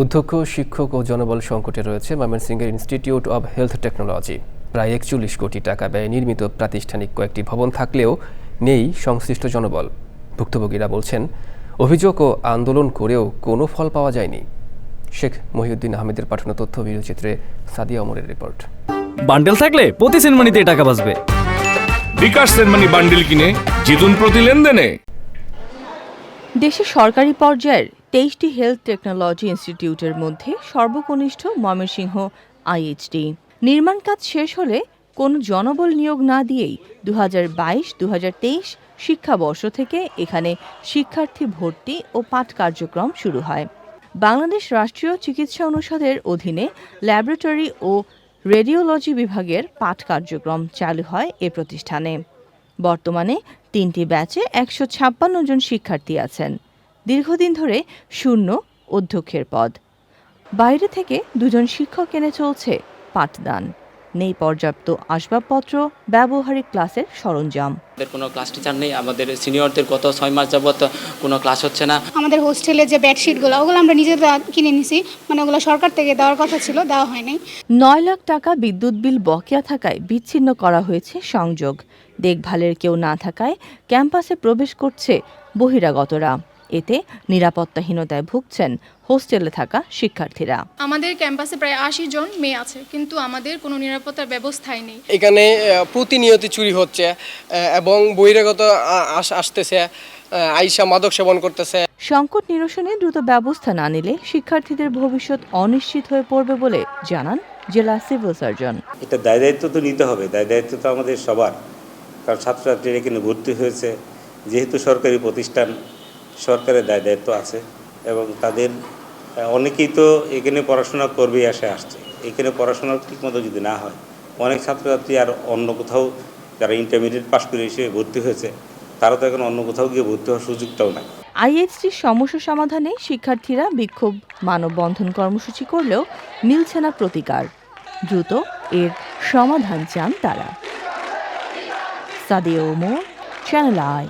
অধ্যক্ষ শিক্ষক ও জনবল সংকটে রয়েছে ময়মনসিংহের ইনস্টিটিউট অব হেলথ টেকনোলজি। প্রায় একচল্লিশ কোটি টাকা ব্যয়ে নির্মিত প্রাতিষ্ঠানিক কয়েকটি ভবন থাকলেও নেই সংশ্লিষ্ট জনবল। ভুক্তভোগীরা বলছেন অভিযোগ ও আন্দোলন করেও কোনো ফল পাওয়া যায়নি। শেখ মহিউদ্দিন আহমেদের পাঠানো তথ্য ভিডিওচিত্রে সাদিয়া অমরের রিপোর্ট। বান্ডেল থাকলে প্রতি সেনমানিতে টাকা বাঁচবে। বিকাশ সেনমানি বান্ডিল কিনে জিতুন প্রতি লেনদেনে। দেশে সরকারি পর্যায়ের তেইশটি হেলথ টেকনোলজি ইনস্টিটিউটের মধ্যে সর্বকনিষ্ঠ ময়মনসিংহ আইএইচডি। নির্মাণ কাজ শেষ হলে কোনো জনবল নিয়োগ না দিয়েই দু হাজার বাইশ দু হাজার তেইশ শিক্ষাবর্ষ থেকে এখানে শিক্ষার্থী ভর্তি ও পাঠ কার্যক্রম শুরু হয়। বাংলাদেশ রাষ্ট্রীয় চিকিৎসা অনুষদের অধীনে ল্যাবরেটরি ও রেডিওলজি বিভাগের পাঠ কার্যক্রম চালু হয় এ প্রতিষ্ঠানে। বর্তমানে তিনটি ব্যাচে একশো ছাপ্পান্ন জন শিক্ষার্থী আছেন। দীর্ঘদিন ধরে শূন্য অধ্যক্ষের পদ। বাইরে থেকে দুজন শিক্ষক এনে চলছে পাঠদান। নেই পর্যাপ্ত আসবাবপত্র ব্যবহারিক ক্লাসের সরঞ্জাম। আমাদের কোনো ক্লাস টিচার নেই আমাদের সিনিয়রদের গত ছয় মাস যাবত কোনো ক্লাস হচ্ছে না। আমাদের হোস্টেলে যে বেডশিটগুলো ওগুলো আমরা নিজেরা কিনে নিছি। মানে ওগুলো সরকার থেকে দেওয়ার কথা ছিল দেওয়া হয়নি। নয় লাখ টাকা বিদ্যুৎ বিল বকেয়া থাকায় বিচ্ছিন্ন করা হয়েছে সংযোগ। দেখভালের কেউ না থাকায় ক্যাম্পাসে প্রবেশ করছে বহিরাগতরা। এতে নিরাপত্তাহীনতায় ভুগছেন হোস্টেলে থাকা শিক্ষার্থীরা। আমাদের ক্যাম্পাসে প্রায় আশি জন মেয়ে আছে কিন্তু আমাদের কোনো নিরাপত্তার ব্যবস্থাই নেই। এখানে প্রতিনিয়ত চুরি হচ্ছে এবং বহিরাগত আসতেছে আইসা মাদক সেবন করতেছে। সংকট নিরসনে দ্রুত ব্যবস্থা না নিলে শিক্ষার্থীদের ভবিষ্যৎ অনিশ্চিত হয়ে পড়বে বলে জানান জেলা সিভিল সার্জন। এটা দায় দায়িত্ব তো নিতে হবে দায় দায়িত্ব তো আমাদের সবার। কারণ ছাত্রছাত্রীরা এখানে ভর্তি হয়েছে যেহেতু সরকারি প্রতিষ্ঠান সরকারের দায়, দায়িত্ব আছে এবং তাদের অনেকেই তো এখানে পড়াশোনা করবেই আসে আসছে। এখানে পড়াশোনা ঠিকমতো যদি না হয়, অনেক ছাত্রছাত্রী আর অন্য কোথাও যারা ইন্টারমিডিয়েট পাশ করে এসে ভর্তি হয়েছে, তারা তো এখন অন্য কোথাও গিয়ে ভর্তি হওয়ার সুযোগটাও নাই। আইএইচটির সমস্যা সমাধানে শিক্ষার্থীরা বিক্ষোভ, মানববন্ধন কর্মসূচি করলেও মিলছে না প্রতিকার। দ্রুত এর সমাধান চান তারা। Sadia Omar channel I